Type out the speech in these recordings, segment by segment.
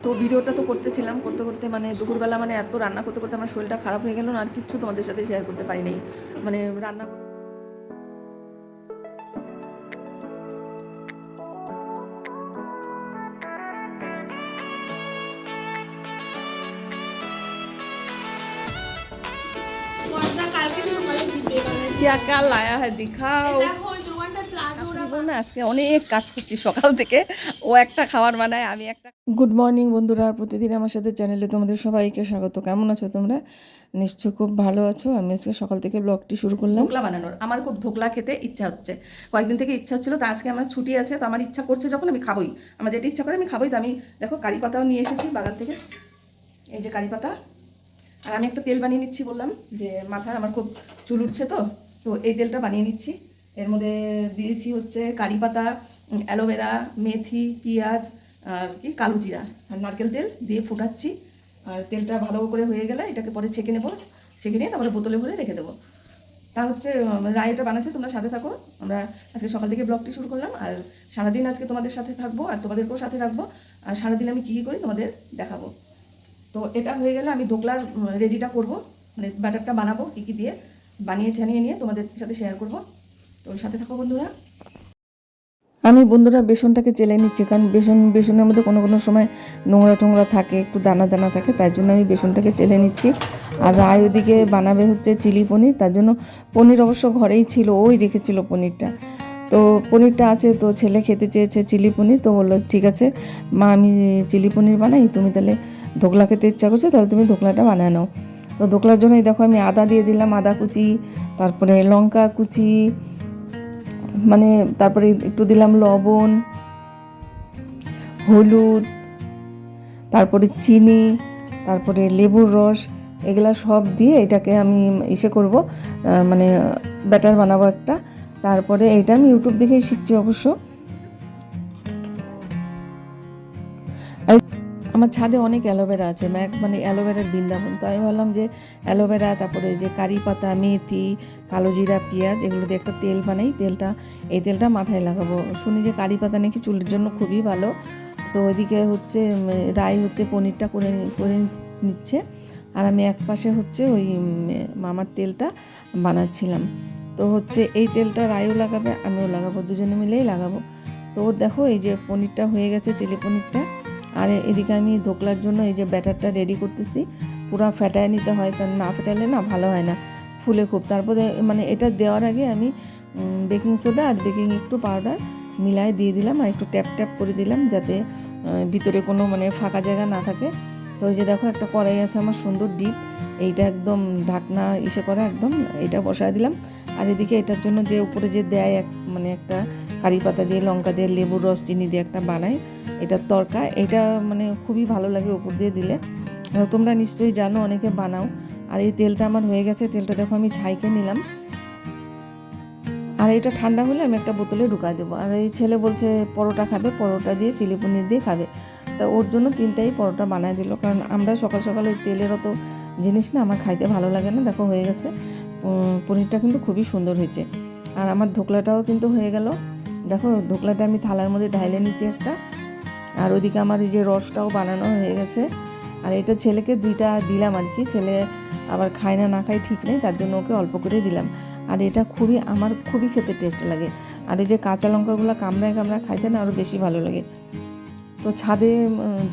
তো ভিডিওটা তো করতেছিলাম করতে করতে মানে দুপুরবেলা মানে এত রান্না করতে করতে আমার শরীরটা খারাপ হয়ে গেল না আর কিচ্ছু তোমাদের সাথে শেয়ার করতে পারিনি মানে রান্না ওটা কালকে সকালে দিবে মানে क्या क्या लाया है दिखाओ দেখো ওই দোকানটা প্লাজো না আজকে অনেক কাজ করছি সকাল থেকে। ও একটা খাবার বানায় আমি একটা গুড মর্নিং বন্ধুরা প্রতিদিন আমার সাথে চ্যানেলে তোমাদের সবাইকে স্বাগত। কেমন আছো তোমরা? নিশ্চয় খুব ভালো আছো। আমি আজকে সকাল থেকে ব্লগটি শুরু করলাম। ধোকলা বানানোর। আমার খুব ধোকলা খেতে ইচ্ছা হচ্ছে। কয়েকদিন থেকে ইচ্ছা হচ্ছিল তো আজকে আমার ছুটি আছে তো আমার ইচ্ছা করছে যখন আমি খাবোই। আমার যেটা ইচ্ছা করে আমি খাবোই তো আমি দেখো কারি পাতাও নিয়ে এসেছি বাজার থেকে। এই যে কারি পাতা। আর আমি একটা তেল বানিয়ে নিচ্ছি বললাম যে মাথায় আমার খুব চুল উঠছে তো তো এই তেলটা বানিয়ে নিচ্ছি। এর মধ্যে দিয়েছি হচ্ছে কারি পাতা অ্যালোভেরা মেথি, পেঁয়াজ আর কি কালো জিরা। আর নারকেল তেল দিয়ে ফুটাচ্ছি। আর তেলটা ভালো করে হয়ে গেলে এটাকে পরে ছেঁকে নেব। ছেঁকে নিয়ে তারপরে বোতলে ভরে রেখে দেবো। তা হচ্ছে রায়টা বানাচ্ছে, তোমরা সাথে থাকো। আমরা আজকে সকাল থেকে ব্লগটি শুরু করলাম। আর সারাদিন আজকে তোমাদের সাথে থাকব আর তোমাদেরকেও সাথে রাখব। আর সারাদিন আমি কী কী করি তোমাদের দেখাবো। তো এটা হয়ে গেলে আমি দোকলার রেডিটা করব। মানে ব্যাটারটা বানাবো কী কী দিয়ে। বানিয়ে ছানিয়ে নিয়ে তোমাদের সাথে শেয়ার করব। তো সাথে থাকো বন্ধুরা। আমি বন্ধুরা বেসনটাকে চেলে নিচ্ছি, কারণ বেসন, বেসনের মধ্যে কোনো কোনো সময় নোংরা টোংরা থাকে, একটু দানা দানা থাকে, তাই জন্য আমি বেসনটাকে চেলে নিচ্ছি। আর রায় ওদিকে বানাবে হচ্ছে চিলি পনির, তার জন্য পনির অবশ্য ঘরেই ছিল, ওই রেখেছিল পনিরটা। তো পনিরটা আছে, তো ছেলে খেতে চেয়েছে চিলি পনির, তো বলল, ঠিক আছে, মা, আমি চিলি পনির বানাই, তুমি তাহলে ধোকলা খেতে ইচ্ছা করছে, তাহলে তুমি ধোকলাটা বানায় নাও। তো ধোকলার জন্যই দেখো, আমি আদা দিয়ে দিলাম, আদা কুচি, তারপরে লঙ্কা কুচি মানে তারপরে একটু দিলাম লবণ, হলুদ, তারপরে চিনি, তারপরে লেবুর রস, এগুলা সব দিয়ে এটাকে আমি ইসে করব মানে ব্যাটার বানাবো একটা। তারপরে এটা আমি ইউটিউব দেখেই শিখছি অবশ্য। আমার ছাদে অনেক অ্যালোভেরা আছে ম্যাক মানে অ্যালোভেরার বৃন্দাবন। তো আমি ভাবলাম যে অ্যালোভেরা, তারপরে যে কারি পাতা, মেথি, কালো জিরা, পেঁয়াজ, এগুলো দিয়ে একটা তেল বানাই, তেলটা, এই তেলটা মাথায় লাগাবো। শুনি যে কারি পাতা নাকি চুলের জন্য খুবই ভালো। তো ওইদিকে হচ্ছে রাই হচ্ছে পনিরটা করে করে নিচ্ছে। আর আমি এক পাশে হচ্ছে ওই মামার তেলটা বানাচ্ছিলাম। তো হচ্ছে এই তেলটা রায়ও লাগাবে, আমিও লাগাবো, দুজনে মিলেই লাগাবো। তো দেখো এই যে পনিরটা হয়ে গেছে, চিলি পনিরটা। আর এদিকে আমি ধোকলার জন্য এই যে ব্যাটারটা রেডি করতেছি। পুরো ফেটায় নিতে হয় কারণ না ফেটালে না ভালো হয় না। ফুলে খুব। তারপরে মানে এটা দেওয়ার আগে আমি বেকিং সোডা আর বেকিং একটু পাউডার মিলায় দিয়ে দিলাম আর একটু ট্যাপ ট্যাপ করে দিলাম যাতে ভিতরে কোনো মানে ফাঁকা জায়গা না থাকে। তো ওই যে দেখো একটা কড়াই আছে আমার সুন্দর ডিপ এইটা একদম ঢাকনা ইসে করা একদম, এটা বসায় দিলাম। আর এদিকে এটার জন্য যে উপরে যে দেয় এক মানে একটা কারি পাতা দিয়ে, লঙ্কা দিয়ে, লেবুর রস, চিনি দিয়ে একটা বানায় এটার তরকা, এটা মানে খুবই ভালো লাগে উপর দিয়ে দিলে। তোমরা নিশ্চয়ই জানো, অনেকে বানাও। আর এই তেলটা আমার হয়ে গেছে, তেলটা দেখো, আমি ছাইকে নিলাম। আর এটা ঠান্ডা হলে আমি একটা বোতলে ঢুকাই দেবো। আর এই ছেলে বলছে, পরোটা খাবে, পরোটা দিয়ে চিলি পনির দিয়ে খাবে। তা ওর জন্য তিনটাই পরোটা বানায় দিল। কারণ আমরা সকাল সকাল ওই তেলের অত জিনিস না, আমার খাইতে ভালো লাগে না। দেখো, হয়ে গেছে। পনিরটা কিন্তু খুবই সুন্দর হয়েছে। আর আমার ধোকলাটাও কিন্তু হয়ে গেল। দেখো, ধোকলাটা আমি থালার মধ্যে ঢাইলে নিছি একটা। আর ওইদিকে আমার এই যে রসটাও বানানো হয়ে গেছে। আর এটা ছেলেকে দুইটা দিলাম আর কি। ছেলে আবার খায় না না খায় ঠিক নেই, তার জন্য ওকে অল্প করে দিলাম। আর এটা খুবই, আমার খুবই খেতে টেস্ট লাগে। আর এই যে কাঁচা লঙ্কাগুলো কামড়ায় কামড়ায় খাইতে না আরও বেশি ভালো লাগে। তো ছাদে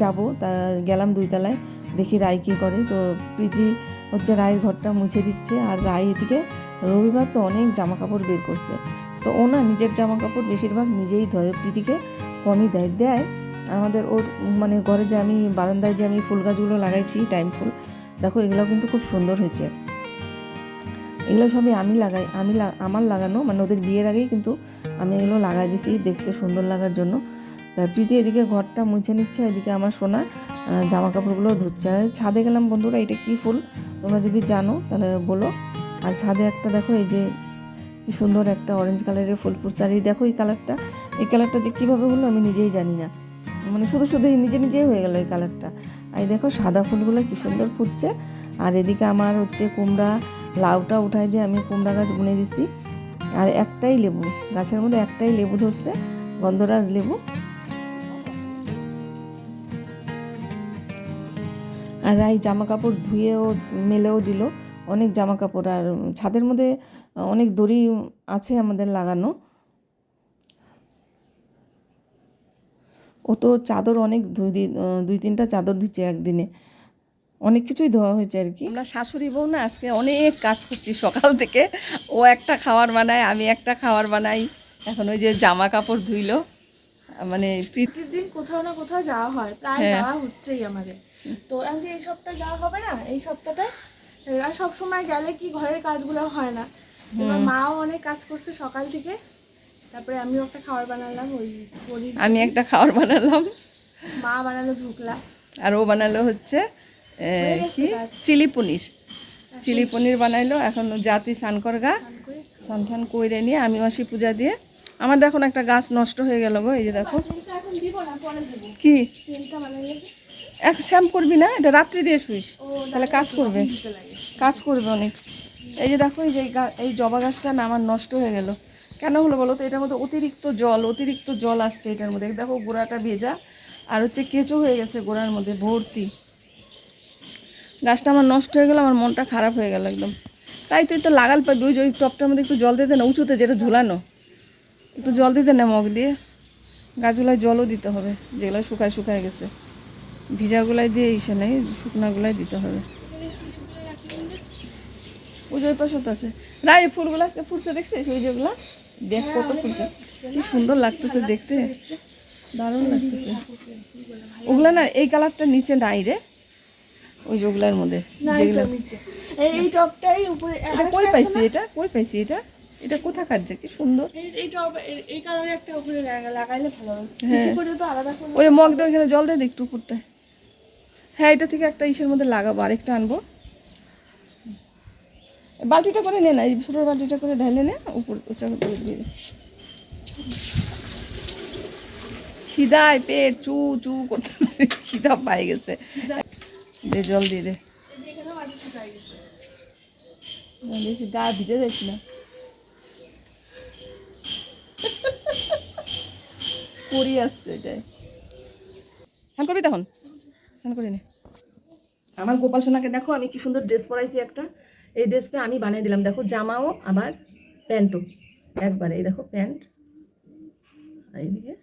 যাব, তা গেলাম দুইতলায়, দেখি রায় কী করে। তো প্রীতি হচ্ছে রায়ের ঘরটা মুছে দিচ্ছে, আর রায় এদিকে রবিবার তো অনেক জামা কাপড় বের করছে। তো ও না নিজের জামা কাপড় বেশিরভাগ নিজেই ধরে প্রীতিকে কমই দেয় দেয়। আমাদের ওর মানে ঘরে যে আমি, বারান্দায় যে আমি ফুল গাছগুলো লাগাইছি, টাইম ফুল, দেখো এগুলো কিন্তু খুব সুন্দর হয়েছে। এগুলো সবই আমি লাগাই, আমি আমার লাগানো মানে ওদের বিয়ের আগেই কিন্তু আমি এগুলো লাগাই দিছি দেখতে সুন্দর লাগার জন্য। তা প্রীতি এদিকে ঘরটা মুছে নিচ্ছে, এদিকে আমার সোনা জামা কাপড়গুলো ধুচ্ছে। ছাদে গেলাম বন্ধুরা, এটা কি ফুল? তোমরা যদি জানো, তাহলে বলো। আর ছাদে একটা দেখো, এই যে কি সুন্দর একটা অরেঞ্জ কালারের ফুল আর এই দেখো এই কালারটা এই কালারটা যে কীভাবে হলো আমি নিজেই জানি না। মানে শুধু শুধু নিজে নিজেই হয়ে গেল এই কালারটা আর এই দেখো সাদা ফুলগুলো কি সুন্দর ফুটছে। আর এদিকে আমার হচ্ছে কুমড়া, লাউটা উঠাই দিয়ে আমি কুমড়া গাছ বুনে দিছি। আর একটাই লেবু, গাছের মধ্যে একটাই লেবু ধরছে, গন্ধরাজ লেবু। আর রাই জামা কাপড় ধুয়েও, মেলেও দিল। অনেক জামা কাপড় আর ছাদের মধ্যে অনেক দড়ি আছে আমাদের লাগানো। ও তো চাদর অনেক দুই দিন দুই তিনটা চাদর ধুচ্ছে একদিনে। অনেক কিছুই ধোয়া হয়েছে আর কি। আমরা শাশুড়ি বউ না আজকে অনেক কাজ করছি সকাল থেকে। ও একটা খাবার বানায় আমি একটা খাবার বানাই। এখন ওই যে জামা কাপড় ধুইলো। মানে প্রীতি প্রতিদিন কোথাও না কোথাও যাওয়া হয় প্রায় হ্যাঁ। যাওয়া হচ্ছেই আমাদের। তো আমি এই সপ্তাহে যাওয়া হবে না? এই সপ্তাহটায় আর সব সময় গেলে কি ঘরের কাজগুলো হয় না? এবার মাও অনেক কাজ করছে সকাল থেকে। তারপরে আমিও একটা খাবার বানালাম ওই আমি একটা খাবার বানালাম। মা বানালো ঢুকলা। আর ও বানালো হচ্ছে কি? চিলি পনির। চিলি পনির বানাইলো এখন জাতি স্নান করগা। স্নান টান করে নিয়ে আমি মাসি পূজা দিয়ে। আমার দেখুন একটা গাছ নষ্ট হয়ে গেল গো এই যে দেখো। কি? এক শ্যাম করবি না? এটা রাত্রি দিয়ে শুইস। তাহলে কাজ করবে। কাজ করবে অনেক। এই যে দেখো এই যে এই জবা গাছটা না আমার নষ্ট হয়ে গেল। কেন হলো বলো তো? এটার মধ্যে অতিরিক্ত জল অতিরিক্ত জল আসছে এটার মধ্যে। দেখো, গোড়াটা ভেজা আর হচ্ছে কেঁচো হয়ে গেছে গোড়ার মধ্যে, ভর্তি। গাছটা আমার নষ্ট হয়ে গেল, আমার মনটা খারাপ হয়ে গেল একদম। তাই তুই তো লাগাল পাবি ওই ওই টপটার মধ্যে একটু জল দিতে না, উঁচুতে যেটা ঝুলানো। একটু জল দিতে না মগ দিয়ে। গাছগুলায় জলও দিতে হবে, যেগুলো শুকায় শুকায় গেছে। ভিজাগুলাই দিয়ে ইসে নেই, শুকনাগুলাই দিতে হবে। ওই পাশে তো আছে। এই ফুলগুলো আজকে ফুটছে, দেখছিস? ওই যেগুলা? দেখ কত ফুলছে কি সুন্দর লাগতেছে দেখতে। দারুণ লাগতেছে। ওগুলা না এই কালারটা নিচে নাই রে। ওই ওগুলার মধ্যে এই টপটাই উপরে কই পাইছি এটা? কই পাইছি এটা? এটা কোথা কাটছে? কি সুন্দর। এই টপ এই- কালারে একটা উপরে লাগাইলে ভালো হবে হ্যাঁ। বেশি করে তো আলাদা করে ওই মগ ওখানে জল দিয়ে একটু উপরটায়। হ্যাঁ এটা থেকে একটা ইসের মধ্যে লাগাবো আরেকটা আনব। বালতিটা করে নে না, এই ছোটো বালতিটা করে ঢেলে নে, উপর উঁচা করে দিয়ে খিদায় পেট, চু চু করতেছে, খিদা পাই গেছে। দে জল দিয়ে দে। বেশি গা ভিজে যাচ্ছি না। করি আসছে এটাই। স্নান করবি তখন? স্নান করি নে আমার গোপাল সোনাকে দেখো, আমি কি সুন্দর ড্রেস পরাইছি একটা। এই ড্রেসটা আমি বানিয়ে দিলাম, দেখো, জামাও, আবার প্যান্টও। একবারে, এই দেখো, প্যান্ট। এইদিকে,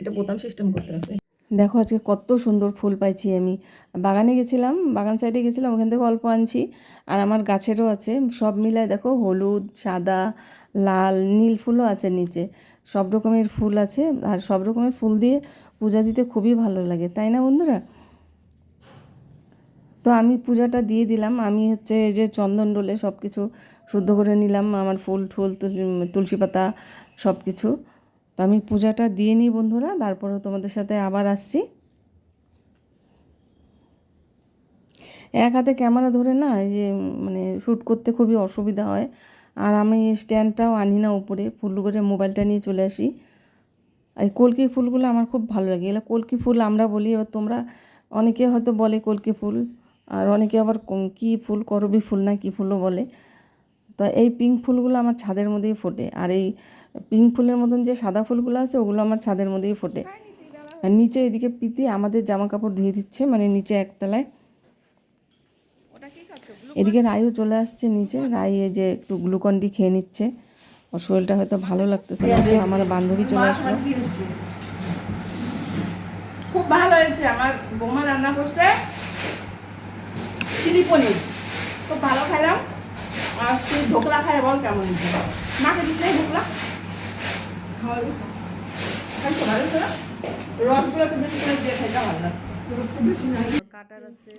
এটা বোতাম সিস্টেম করতে আছে। দেখো, আজকে কত সুন্দর ফুল পাইছি আমি। বাগানে গেছিলাম, বাগান সাইডে গেছিলাম, ওখান থেকে অল্প আনছি। আর আমার গাছেরও আছে, সব মিলায় দেখো, হলুদ, সাদা, লাল, নীল ফুলও আছে নিচে। সব রকমের ফুল আছে, আর সব রকমের ফুল দিয়ে পূজা দিতে খুবই ভালো লাগে, তাই না বন্ধুরা? তো আমি পূজাটা দিয়ে দিলাম। আমি হচ্ছে যে চন্দন ডোলে সব কিছু শুদ্ধ করে নিলাম, আমার ফুল ঠুল তুল- তুলসী পাতা সব কিছু তো আমি পূজাটা দিয়ে নিই বন্ধুরা তারপরে তোমাদের সাথে আবার আসছি। এক হাতে ক্যামেরা ধরে না যে মানে শ্যুট করতে খুবই অসুবিধা হয়। আর আমি স্ট্যান্ডটাও আনি না উপরে, ফুল করে মোবাইলটা নিয়ে চলে আসি। আর এই কলকি ফুলগুলো আমার খুব ভালো লাগে। এগুলো কলকি ফুল আমরা বলি, এবার তোমরা অনেকে হয়তো বলে কলকি ফুল। আর অনেকে আবার কী ফুল করবি ফুল না কী ফুলও বলে। তো এই পিঙ্ক ফুলগুলো আমার ছাদের মধ্যেই ফোটে। আর এই পিঙ্ক ফুলের মতন যে সাদা ফুলগুলো আছে, ওগুলো আমার ছাদের মধ্যেই ফোটে। আর নিচে এদিকে পিতি আমাদের জামা কাপড় ধুয়ে দিচ্ছে মানে নিচে একতলায়। এদিকে রায়ও চলে আসছে নিচে। রাই এই যে একটু গ্লুকন্ডি খেয়ে নিচ্ছে। ওর শরীরটা হয়তো ভালো লাগতেছে আমার বান্ধবী চলে আসলো। খুব ভালো হয়েছে। আমার বৌমা রান্না করছে। চিলি পনির। খুব ভালো খাইলাম। আর তুই ঢোকলা খাই বল কেমন মাকে দিতে ঢোকলা? খাওয়া গেছে খাইছো ভালো না? রসগুলো তো বেশি করে দিয়ে খাইতে ভালো লাগে রস খুব বেশি নাই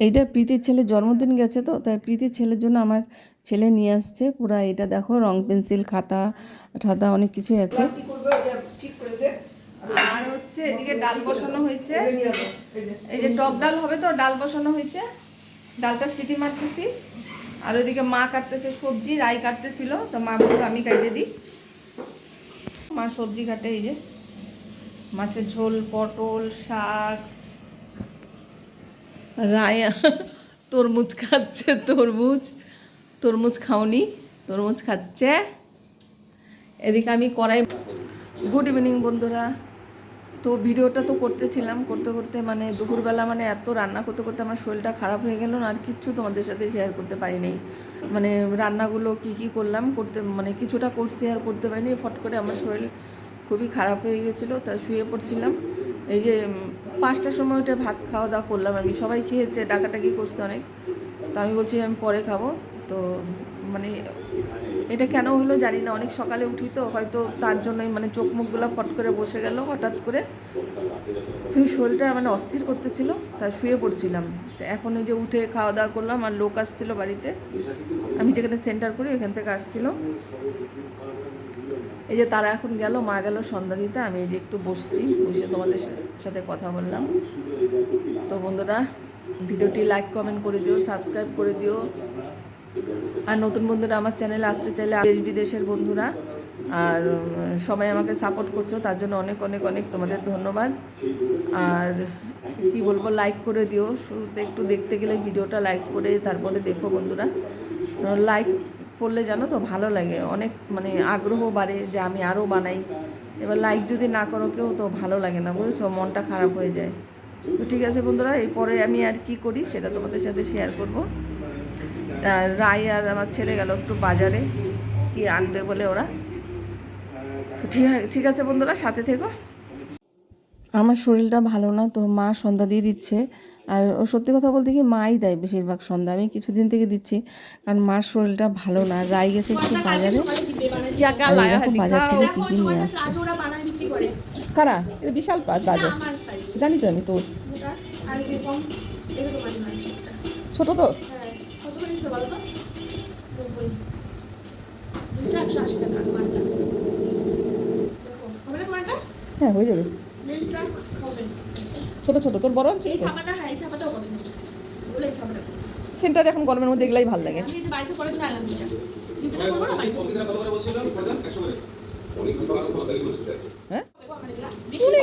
এইটা প্রীতির ছেলের জন্মদিন গেছে তো তাই প্রীতির ছেলের জন্য আমার ছেলে নিয়ে আসছে। পুরা এটা দেখো রং পেন্সিল খাতা ঠাতা অনেক কিছুই আছে। আর হচ্ছে এদিকে ডাল বসানো হয়েছে। এই যে টক ডাল হবে তো ডাল বসানো হয়েছে। ডালটা সিটি মারতেছি। আর ওইদিকে মা কাটতেছে সবজি, রাই কাটতেছিল, তো মা বলল, আমি কাটে দিই। মা সবজি কাটে, এই যে। মাছের ঝোল, পটল, শাক। রায়া তরমুজ খাচ্ছে, তরমুজ। তরমুজ খাওনি, তরমুজ খাচ্ছে। এদিকে আমি কড়াই গুড ইভিনিং বন্ধুরা। তো ভিডিওটা তো করতেছিলাম, করতে করতে মানে দুপুরবেলা মানে এত রান্না করতে করতে আমার শরীরটা খারাপ হয়ে গেল না, আর কিচ্ছু তোমাদের সাথে শেয়ার করতে পারিনি। মানে রান্নাগুলো কি কি করলাম, করতে মানে কিছুটা করছি আর করতে পারিনি, ফট করে আমার শরীর খুবই খারাপ হয়ে গেছিল, তা শুয়ে পড়ছিলাম। এই যে পাঁচটার সময় উঠে ভাত খাওয়া দাওয়া করলাম আমি, সবাই খেয়েছে ডাকাটাকি করছে অনেক। তো আমি বলছি আমি পরে খাব, তো মানে এটা কেন হলো জানি না, অনেক সকালে উঠি তো, হয়তো তার জন্যই মানে চোখ মুখগুলো ফট করে বসে গেল, হঠাৎ করে তুমি শরীরটা মানে অস্থির করতেছিল, তাই শুয়ে পড়ছিলাম। তো এখন এই যে উঠে খাওয়া দাওয়া করলাম, আর লোক আসছিল বাড়িতে, আমি যেখানে সেন্টার করি ওখান থেকে আসছিল। এই যে তারা এখন গেল, মা গেল সন্ধ্যা দিতে, আমি এই যে একটু বসছি, বসে তোমাদের সাথে কথা বললাম। তো বন্ধুরা, ভিডিওটি লাইক কমেন্ট করে দিও সাবস্ক্রাইব করে দিও। আর নতুন বন্ধুরা আমার চ্যানেলে আসতে চাইলে দেশ বিদেশের বন্ধুরা, আর সবাই আমাকে সাপোর্ট করছ, তার জন্য অনেক অনেক অনেক তোমাদের ধন্যবাদ। আর কি বলব লাইক করে দিও। শুরুতে একটু দেখতে গেলে ভিডিওটা লাইক করে তারপরে দেখো বন্ধুরা। লাইক করলে জানো তো ভালো লাগে। অনেক মানে আগ্রহ বাড়ে যে আমি আরও বানাই। এবার লাইক যদি না করো কেউ তো ভালো লাগে না, বুঝেছ? মনটা খারাপ হয়ে যায়। তো ঠিক আছে বন্ধুরা, এরপরে আমি আর কি করি সেটা তোমাদের সাথে শেয়ার করব। আর রায় আর আমার ছেলে গেল একটু বাজারে কি আনবে বলে ওরা। তো ঠিক আছে ঠিক আছে বন্ধুরা, সাথে থেকো। আমার শরীরটা ভালো না, তো মা সন্ধ্যা দিয়ে দিচ্ছে। আর ও সত্যি কথা বলতে কি মাই দেয় বেশিরভাগ সন্ধ্যা, আমি কিছুদিন থেকে দিচ্ছি, কারণ মার শরীরটা ভালো না। রাই গেছে একটু বাজারে বাজার থেকে কি কি নিয়ে আসছে। করে? এটা বিশাল বাজার। জানি তো আমি তোর। তো ছোট তো? হ্যাঁ কত করে নিচ্ছে বলো। তো নব্বই দুইটা একশো আশি টাকা মালটা। হবে না মালটা? হ্যাঁ হয়ে যাবে। হবে। ছোট ছোট তোর বড় আনছিস এই ছাপাটা হ্যাঁ এই ছাপাটাও পছন্দ। বলে এই ছাপাটা। সেন্টারে এখন গরমের মধ্যে এগুলাই ভালো লাগে। আমি বাড়িতে পরে দিন আনলাম এটা ডিউটিতে করব না বাড়িতে? কত করে বলছিল? করে। করে অনেক ভালো বেশি হ্যাঁ?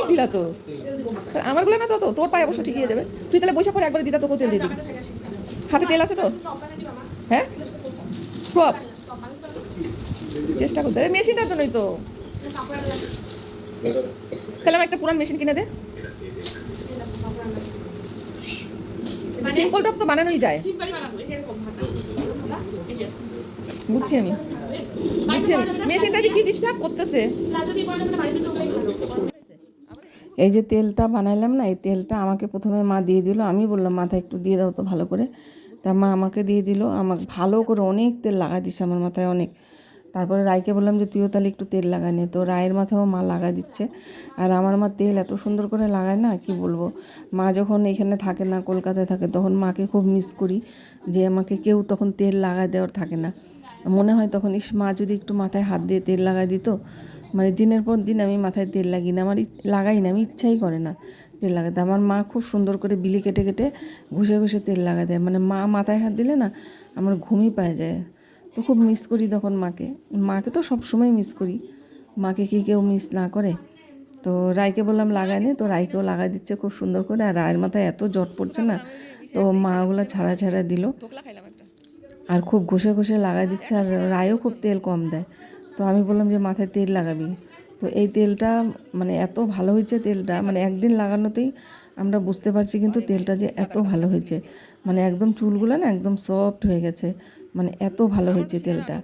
ঢিলা তো আমারগুলো না তো তোর পায়ে অবশ্য ঠিকই যাবে তুই তাহলে বৈশাখ পরে একবার দিদা তোকে তেল দিয়ে দিবি। হাতে তেল আছে তো। হ্যাঁ সব। চেষ্টা করতে হবে মেশিনটার জন্যই তো। তাহলে আমার একটা পুরান মেশিন কিনে দে আনলাম। মানে সিম্পল টপ তো বানানোই যায়। বুঝছি আমি ভালো। এই যে তেলটা বানাইলাম না, এই তেলটা আমাকে প্রথমে মা দিয়ে দিল। আমি বললাম, মাথায় একটু দিয়ে দাও তো ভালো করে। তা মা আমাকে দিয়ে দিল। আমাকে ভালো করে অনেক তেল লাগা দিচ্ছে আমার মাথায় অনেক। তারপরে রায়কে বললাম যে, তুইও তাহলে একটু তেল লাগা নে। তো রায়ের মাথাও মা লাগা দিচ্ছে। আর আমার মা তেল এত সুন্দর করে লাগায় না, কি বলব? মা যখন এখানে থাকে না, কলকাতায় থাকে, তখন মাকে খুব মিস করি যে, আমাকে কেউ তখন তেল লাগায় দেওয়ার থাকে না। মনে হয় তখন, ইস, মা যদি একটু মাথায় হাত দিয়ে তেল লাগাই দিত মানে দিনের পর দিন আমি মাথায় তেল লাগি না, আমার লাগাই না, আমি ইচ্ছাই করে না তেল লাগাতে। আমার মা খুব সুন্দর করে বিলি কেটে কেটে ঘষে ঘষে তেল লাগা দেয়। মানে মা মাথায় হাত দিলে না, আমার ঘুমই পায় যায়। তো খুব মিস করি তখন মাকে। মাকে তো সব সময় মিস করি। মাকে কি কেউ মিস না করে। তো রায়কে বললাম, লাগাই নে। তো রায়কেও লাগাই দিচ্ছে খুব সুন্দর করে। আর রায়ের মাথায় এত জট পড়ছে না, তো মাগুলো ছাড়া ছাড়া দিল। আর খুব ঘষে ঘষে লাগাই দিচ্ছে আর রায়ও খুব তেল কম দেয়। তো আমি বললাম যে, মাথায় তেল লাগাবি। তো এই তেলটা মানে এত ভালো হয়েছে তেলটা মানে একদিন লাগানোতেই আমরা বুঝতে পারছি কিন্তু তেলটা যে এত ভালো হয়েছে। মানে একদম চুলগুলো না একদম সফট হয়ে গেছে মানে এত ভালো হয়েছে তেলটা।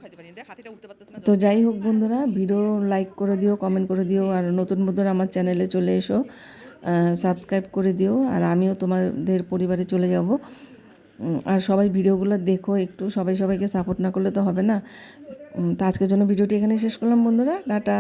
তো যাই হোক বন্ধুরা, ভিডিও লাইক করে দিও, কমেন্ট করে দিও, আর নতুন বন্ধুরা আমার চ্যানেলে চলে এসো সাবস্ক্রাইব করে দিও। আর আমিও তোমাদের পরিবারে চলে যাব। আর সবাই ভিডিওগুলো দেখো, একটু সবাই সবাইকে সাপোর্ট না করলে তো হবে না। তো আজকের জন্য ভিডিওটি এখানে শেষ করলাম বন্ধুরা, টাটা।